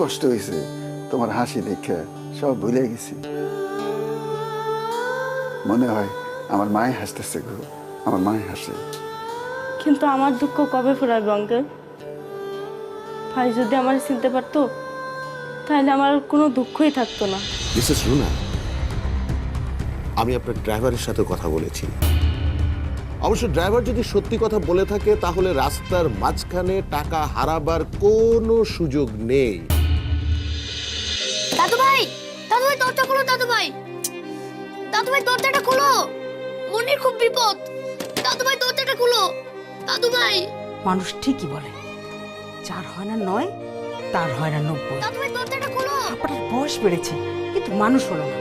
কষ্ট হয়েছে। তোমার হাসি দেখে সব ভুলে গেছি। মনে হয় আমার মায়ে হাসতেছে গো আমার মায়ে হাসে। কিন্তু আমার দুঃখ কবে ফুরাবে অঙ্কেল ভাই যদি আমার চিনতে পারতো তাহলে আমার কোনো দুঃখই থাকতো না। মিসেস রুনা আমি আপনার ড্রাইভারের সাথে কথা বলেছি। অবশ্য ড্রাইভার যদি সত্যি কথা বলে থাকে তাহলে রাস্তার মাঝখানে টাকা হারাবার কোনো সুযোগ নেই। ভাই দরজা খুলো দাদু ভাই দাদু ভাই দরজাটা খুলো। মনির খুব বিপদ। দাদু ভাই দরজাটা খুলো। দাদু ভাই মানুষ ঠিকই বলে যার হয় না নয় তার হয় না নব্বই। দাদু ভাই দরজাটা খুলো। আপনার বয়স বেড়েছে কিন্তু মানুষ হলো না।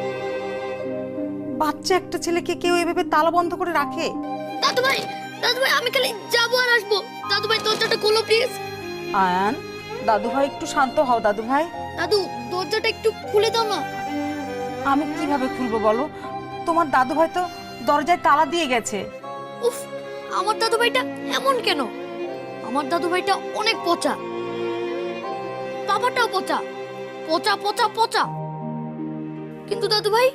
বাচ্চা একটা ছেলেকে কেউ এভাবে তালা বন্ধ করে রাখে? দাদু ভাই দাদু ভাই আমি খালি যাব আর আসব। দাদু ভাই দরজাটা খুলো প্লিজ। আয়ান দাদু ভাই একটু শান্ত হও দাদু ভাই দাদু দরজাটা একটু খুলে দাও না। আমি কীভাবে খুলবো বলো? তোমার দাদু ভাই তো দরজায় তালা দিয়ে গেছে। উফ আমার দাদু ভাইটা এমন কেন? আমার দাদু ভাইটা অনেক পচা। বাবাটাও পচা। পচা পচা পচা। কিন্তু দাদু ভাই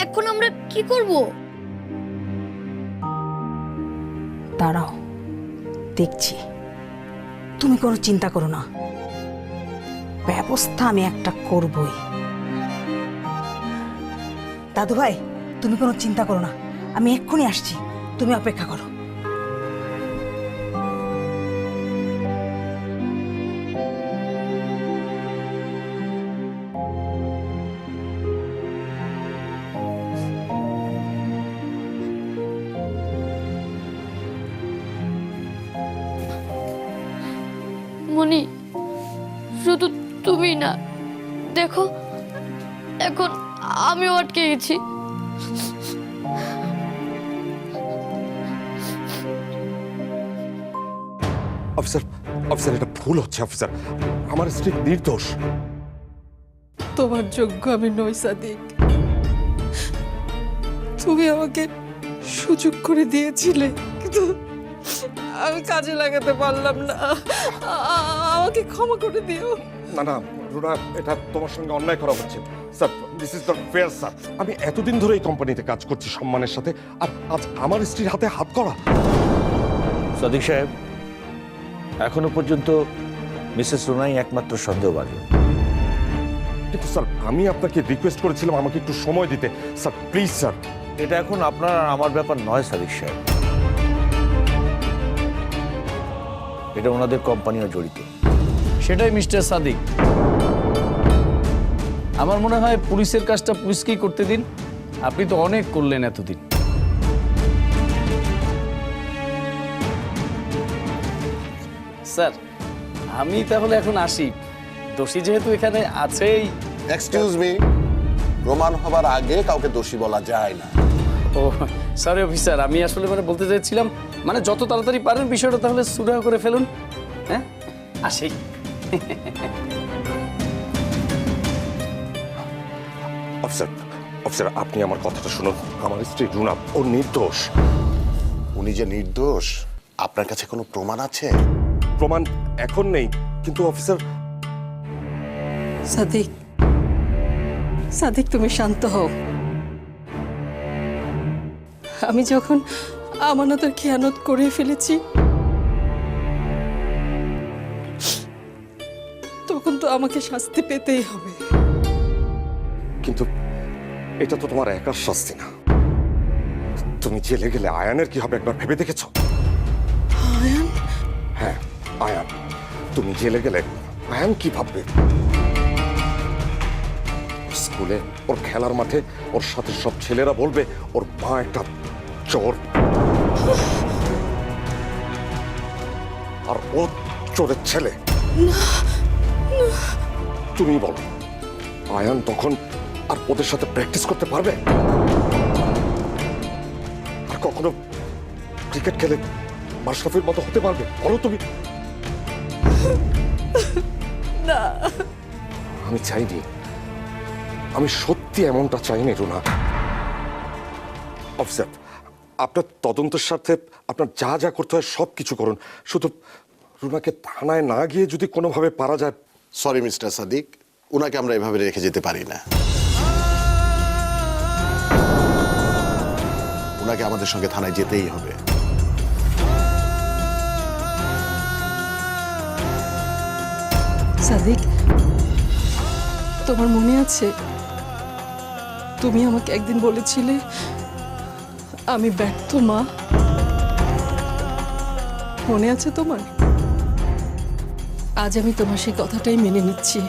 এখন আমরা কি করব? দাঁড়াও দেখছি। তুমি কোনো চিন্তা করো না। ব্যবস্থা আমি একটা করবই। দাদু ভাই তুমি কোনো চিন্তা করো না। আমি এক্ষুনি আসছি। তুমি অপেক্ষা করো। আটকে অফিসার অফিসার এটা ভুল হচ্ছে অফিসার। আমার স্ত্রী নির্দোষ। তোমার যোগ্য আমি নই সাদিক। তুমি আমাকে সুযোগ করে দিয়েছিলে কিন্তু আমি কাজে লাগাতে পারলাম না। আমাকে ক্ষমা করে দিও। না না রুনা এটা তোমার সঙ্গে অন্যায় করা হচ্ছে। This is not fair sir আমি এতদিন ধরে এই কোম্পানিতে কাজ করছি সম্মানের সাথে আর আজ আমার স্ত্রীর হাতে হাত করা। সাদিক সাহেব এখনও পর্যন্ত মিসেস রোনাই একমাত্র সন্দেহভাজন। কিন্তু স্যার আমি আপনাকে রিকোয়েস্ট করেছিলাম আমাকে একটু সময় দিতে। স্যার প্লিজ স্যার এটা এখন আপনার আর আমার ব্যাপার নয় সাদিক সাহেব। এটা ওনাদের কোম্পানিও জড়িত। সেটাই মিস্টার সাদিক। আমার মনে হয় পুলিশের কাজটা পুলিশকেই করতে দিন। আপনি তো অনেক করলেন এতদিন। স্যার আমি তাহলে এখন আসি। দোষী যেহেতু এখানে আছেই। এক্সকিউজ মি প্রমাণ হবার আগে কাউকে দোষী বলা যায় না। ও সরি অফিসার আমি আসলে মানে বলতে চাইছিলাম মানে যত তাড়াতাড়ি পারেন বিষয়টা তাহলে সুরাহ করে ফেলুন। হ্যাঁ? আসি। অফিসার অফিসার আপনি আমার কথাটা শুনুন। আমার স্ত্রী রুনা ও নির্দোষ। উনি যে নির্দোষ আপনার কাছে কোনো প্রমাণ আছে? প্রমাণ এখন নেই কিন্তু অফিসার সাদিক সাদিক তুমি শান্ত হও। আমি যখন আমানতের খেয়ানত করে ফেলেছি তখন তো আমাকে শাস্তি পেতেই হবে। কিন্তু এটা তো তোমার একার শাস্তি না। তুমি জেলে গেলে আয়ানের কি হবে একবার ভেবে দেখেছ? আয়ান? হ্যাঁ আয়ান। তুমি জেলে গেলে আয়ান কি ভাববে? স্কুলে ওর খেলার মাঠে ওর সাথে সব ছেলেরা বলবে ওর মা একটা চোর। আর ও চোরের ছেলে। তুমি বলো আয়ান তখন আর ওদের সাথে প্র্যাকটিস করতে পারবে? আর কখনো ক্রিকেট খেলে মাশরাফির মতো হতে পারবে? বলো তুমি। না। আমি চাইনি। আমি সত্যি এমনটা চাইনি রুনা। অফিসার আপনার তদন্তের স্বার্থে আপনার যা যা করতে হয় সব কিছু করুন। শুধু রুনাকে থানায় না গিয়ে যদি কোনোভাবে পারা যায় সরি মিস্টার সাদিক ওনাকে আমরা এভাবে রেখে যেতে পারি না। ওনাকে আমাদের সঙ্গে থানায় যেতেই হবে। সাদিক, তোমার মনে আছে? তুমি আমাকে একদিন বলেছিলে, আমি ব্যর্থ, মা। মনে আছে তোমার? আজ আমি তোমার সেই কথাটাই মেনে নিচ্ছি।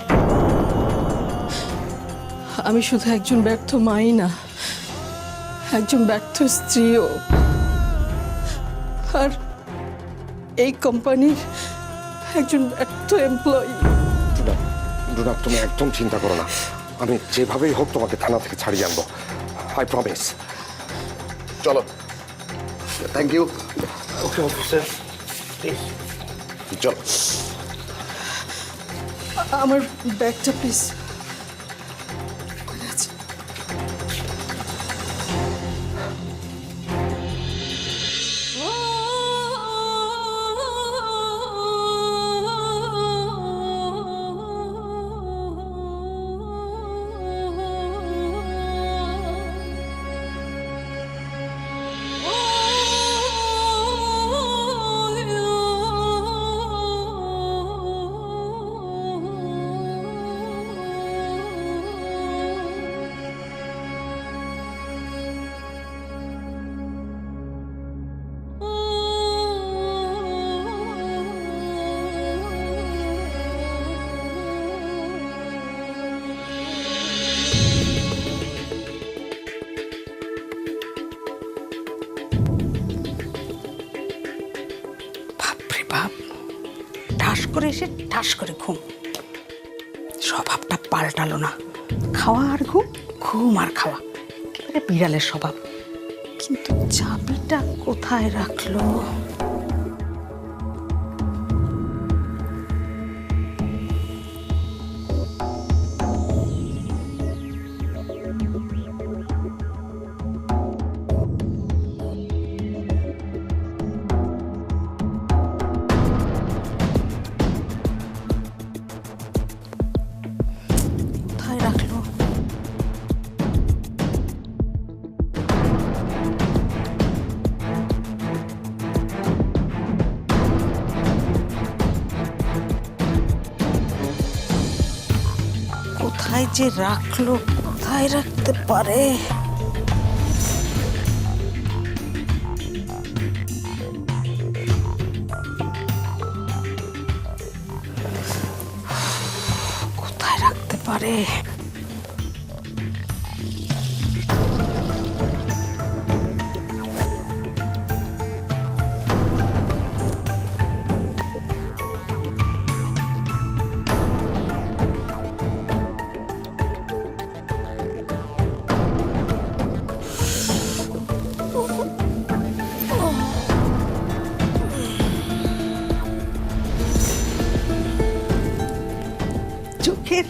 আমি শুধু একজন ব্যর্থ মাই না। একজন ব্যর্থ স্ত্রীও। আর এই কোম্পানির একজন ব্যর্থ এমপ্লয়ি রুনা তুমি একদম চিন্তা করো না। আমি যেভাবেই হোক তোমাকে থানা থেকে ছাড়িয়ে আনব। আই প্রমিস চলো। থ্যাংক ইউ ওকে অফিসার চলো। আমার ব্যাগটা প্লিজ এসে ঠাস করে ঘুম। স্বভাবটা পাল্টালো না। খাওয়া আর ঘুম ঘুম আর খাওয়া। বিড়ালের স্বভাব। কিন্তু চাবিটা কোথায় রাখল? কোথায় যে রাখল কোথায় রাখতে পারে। কোথায় রাখতে পারে?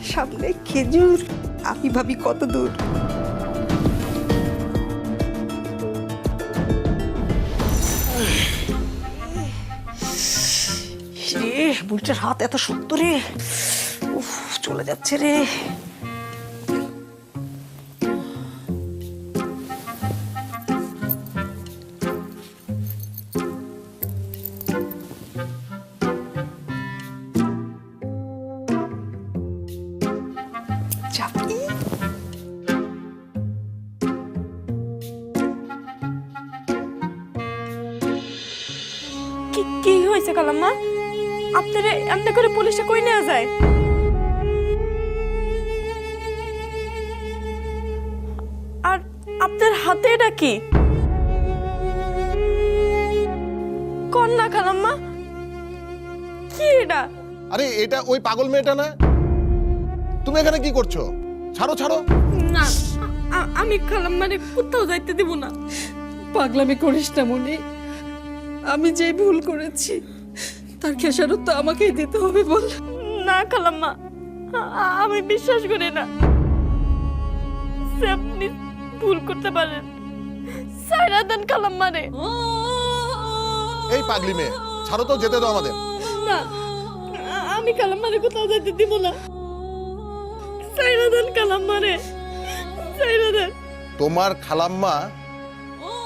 সামনে খেজুর আমি ভাবি কত দূর রে বুড়িটার হাত এত শক্ত রে উফ চলে যাচ্ছে রে কালাম্মা আপনারে এমনি করে পুলিশে কই নেওয়া যায়? আর আপনার হাতে এটা কি? কন্যা খালাম্মা কি এটা? আরে এটা ওই পাগল মেয়েটা না? তুমি এখানে কি করছ? ছাড়ো ছাড়ো। না আ- আমি খালাম্মারে কোথাও যাইতে দেব না। পাগলামি করিস না মনে। আমি যে ভুল করেছি তার খেসারত তো আমাকেই দিতে হবে বল। না খালাম্মা আমি বিশ্বাস করি না। আপনি ভুল করতে পারেন। সাইরা দেন খালাম্মা রে। এই পাগলি মেয়ে ছাড়ো তো যেতে দাও আমাদের। না আমি কালাম্মারে কোথাও যেতে দিব না। সাইরা দেন কালাম্মারে সাইরা দেন তোমার খালাম্মা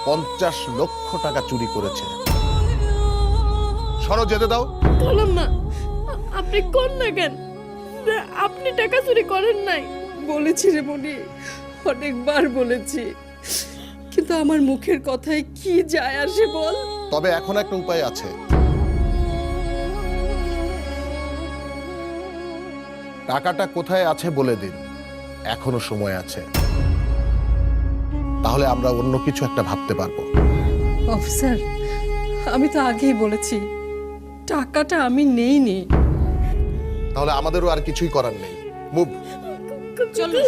পঞ্চাশ লক্ষ টাকা চুরি করেছে। সরো যেতে দাও। কালাম্মা না আপনি কোন না কেন? আপনি টাকা চুরি করেন নাই। বলেছি রে মনি অনেকবার বলেছি। কিন্তু আমার মুখের কথায় কি যায় আসে বল? তবে এখন একটা উপায় আছে। টাকাটা কোথায় আছে বলে দিন। এখনও সময় আছে। তাহলে আমরা অন্য কিছু একটা ভাবতে পারব। অফিসার আমি তো আগেই বলেছি টাকাটা আমি নেই নি তাহলে আমাদেরও আর কিছুই করার নেই। মুভ চলো।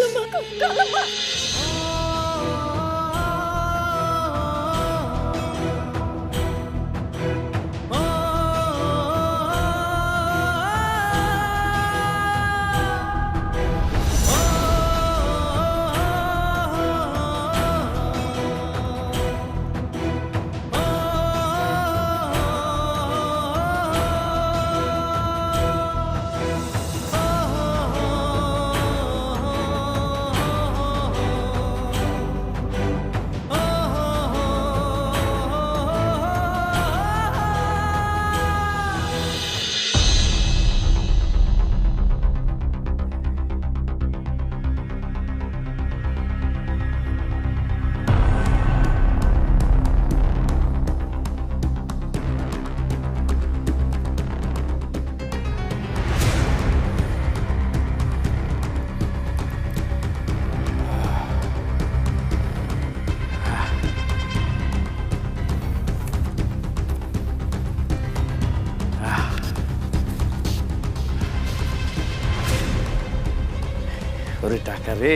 ওরে টাকা রে।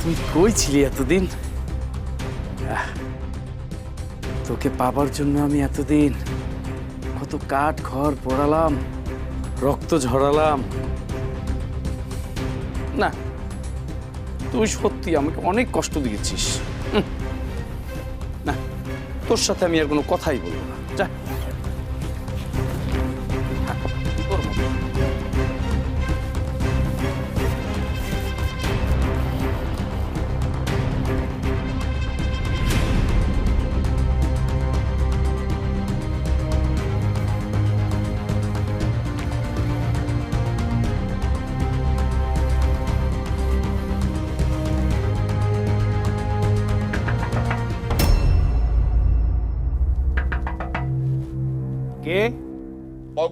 তুই কই ছিলি এতদিন? তোকে পাবার জন্য আমি এতদিন কত কাঠ ঘর পড়ালাম, রক্ত ঝরালাম। না, তুই সত্যি আমাকে অনেক কষ্ট দিয়েছিস। না, তোর সাথে আমি আর কোনো কথাই বলব না।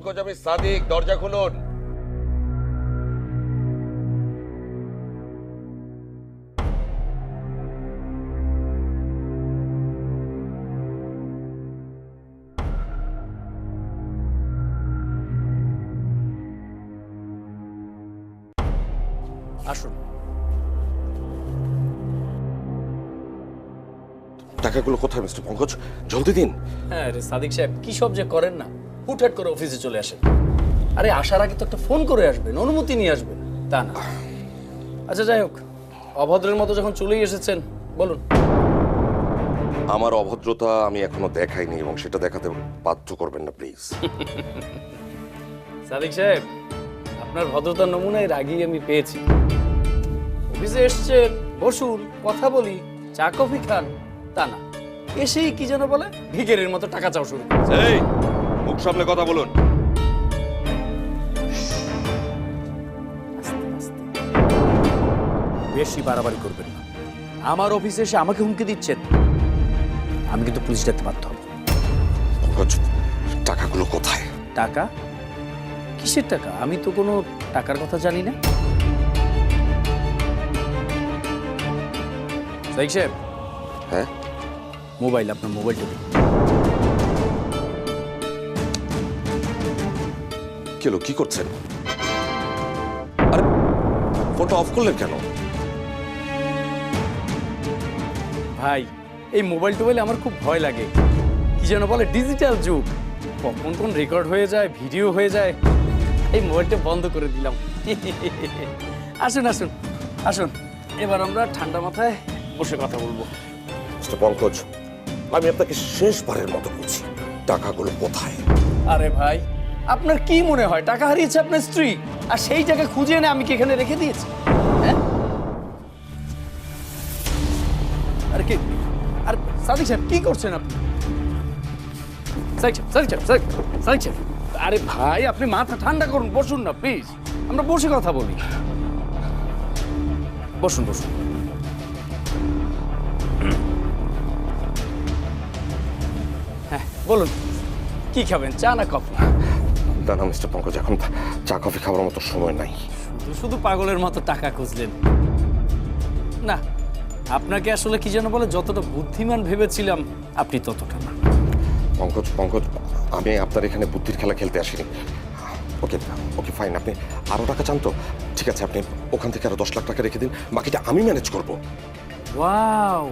পঙ্কজ আমি সাদিক দরজা খুলুন। আসুন। টাকাগুলো কোথায় মিস্টার পঙ্কজ? জলদি দিন। হ্যাঁ রে সাদিক সাহেব কি সব যে করেন না? হুটহাট করে অফিসে চলে আসেন। আরে আসার আগে তো একটা ফোন করে আসবেন অনুমতি নিয়ে আসবেন। তা না। আচ্ছা যাই হোক অভদ্রের মতো যখন চলেই এসেছেন বলুন। আমার অভদ্রতা আমি এখনও দেখাইনি এবং সেটা দেখাতে বাধ্য করবেন না প্লিজ। সাদিক সাহেব আপনার ভদ্রতার নমুনা এর আগেই আমি পেয়েছি। অফিসে এসছেন বসুন কথা বলি চা কফি খান তা না। এসেই কি যেন বলে ভিগেরের মতো টাকা চাও শুরু মুখ সামনে কথা বলুন। বেশি বাড়াবাড়ি করবেন না। আমার অফিসে এসে আমাকে হুমকি দিচ্ছেন। আমি কিন্তু পুলিশ ডাকতে বাধ্য হব। টাকাগুলো কোথায়? টাকা? কিসের টাকা? আমি তো কোনো টাকার কথা জানি না। সাইক সাহেব হ্যাঁ? মোবাইল আপনার মোবাইলটা কেলো কি করছেন? আরে ফোনটা অফ করলেন কেন? ভাই এই মোবাইল টোবাইলে আমার খুব ভয় লাগে। কি কি যেন বলে ডিজিটাল যুগ। কখন কোন রেকর্ড হয়ে যায় ভিডিও হয়ে যায় এই মোবাইলটা বন্ধ করে দিলাম। আসুন আসুন আসুন। এবার আমরা ঠান্ডা মাথায় বসে কথা বলব। মিস্টার পঙ্কজ আমি আপনাকে শেষবারের মতো বলছি টাকাগুলো কোথায়? আরে ভাই আপনার কি মনে হয়? টাকা হারিয়েছে আপনার স্ত্রী, আর সেই টাকা খুঁজে এনে আমি কি এখানে রেখে দিয়েছি? হ্যাঁ? আরে কি? আর সাদিক সাহেব, কি করছেন আপনি? সাদিক আরে ভাই, আপনি মাথা ঠান্ডা করুন, বসুন না প্লিজ আমরা বসে কথা বলি। বসুন বসুন। হ্যাঁ বলুন, কি খাবেন, চা না কফি? না না মিস্টার পঙ্কজ এখন চা কফি খাওয়ার মতো সময় নাই। শুধু শুধু পাগলের মতো টাকা খুঁজলেন। না আপনাকে আসলে কি যেন বলে যতটা বুদ্ধিমান ভেবেছিলাম আপনি ততটা না। পঙ্কজ পঙ্কজ আমি আপনার এখানে বুদ্ধির খেলা খেলতে আসিনি। ওকে ওকে ফাইন আপনি আরও টাকা চান তো? ঠিক আছে আপনি ওখান থেকে আরও দশ লাখ টাকা রেখে দিন বাকিটা আমি ম্যানেজ করব। ওয়াও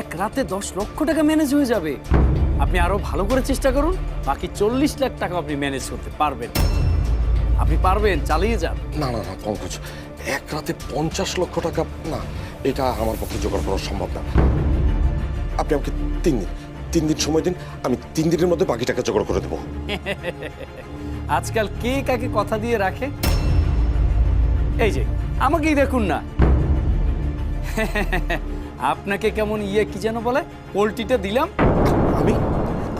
এক রাতে দশ লক্ষ টাকা ম্যানেজ হয়ে যাবে। আপনি আরও ভালো করে চেষ্টা করুন বাকি চল্লিশ লাখ টাকা আপনি ম্যানেজ করতে পারবেন। আপনি পারবেন চালিয়ে যান। না না না পঙ্কজ এক রাতে পঞ্চাশ লক্ষ টাকা না এটা আমার পক্ষে জোগাড় করা সম্ভব না। আপনি আমাকে তিন দিন তিন দিন সময় দিন আমি তিন দিনের মধ্যে বাকি টাকা জোগাড় করে দেবো। আজকাল কে কাকে কথা দিয়ে রাখে? এই যে আমাকেই দেখুন না। আপনাকে কেমন ইয়ে কি যেন বলে? পোলট্রিটা দিলাম। আমি?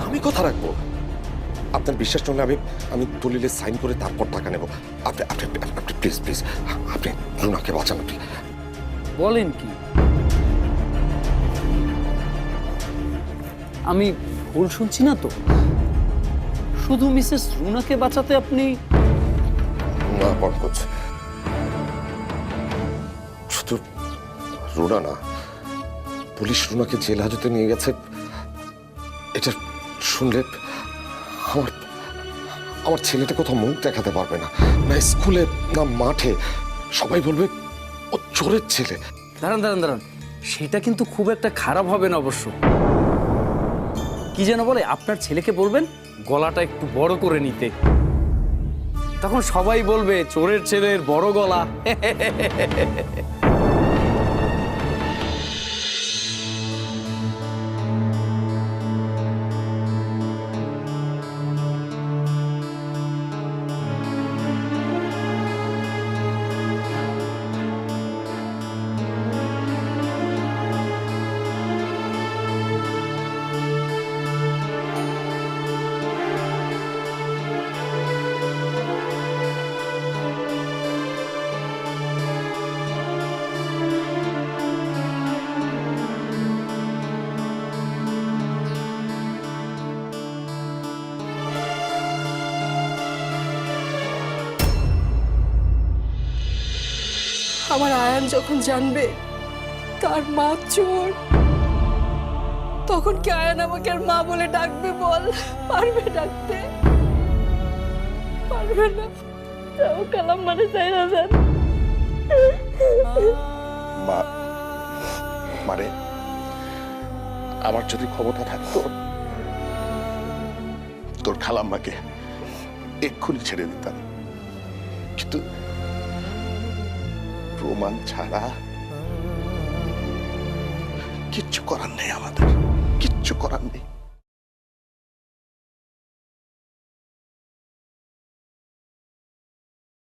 আমি কথা রাখব? আপনার বিশ্বাস না আমি আমি দলিলে সাইন করে তারপর টাকা নেব। আপনি আপনি আপনি প্লিজ প্লিজ আপনি রুনাকে বাঁচান আপনি। বলেন কি? আমি ভুল শুনছি না তো? শুধু মিসেস রুনাকে বাঁচাতে আপনি না পঙ্কজ শুধু রুনা না পুলিশ রুনাকে জেল হাজতে নিয়ে গেছে। এটা শুনলে আমার আমার ছেলেটা কোথাও মুখ দেখাতে পারবে না। না স্কুলে, না মাঠে। সবাই বলবে, ও চোরের ছেলে। দাঁড়ান দাঁড়ান দাঁড়ান। সেটা কিন্তু খুব একটা খারাপ হবে না অবশ্য। কি যেন বলে, আপনার ছেলেকে বলবেন, গলাটা একটু বড় করে নিতে। তখন সবাই বলবে, চোরের ছেলের বড় গলা। আমার আয়ান যখন জানবে তার মা চোর, তখন কি আয়ান আমাকে আর মা বলে ডাকবে বল? পারবে ডাকতে? পারবে না। তাও কালাম মানে চাই না যান মা মানে আমার যদি ক্ষমতা থাকতো, তোর খালাম্মাকে এক্ষুনি ছেড়ে দিতাম। কিন্তু প্রমাণ ছাড়া কিচ্ছু করার নেই আমাদের কিচ্ছু করার নেই।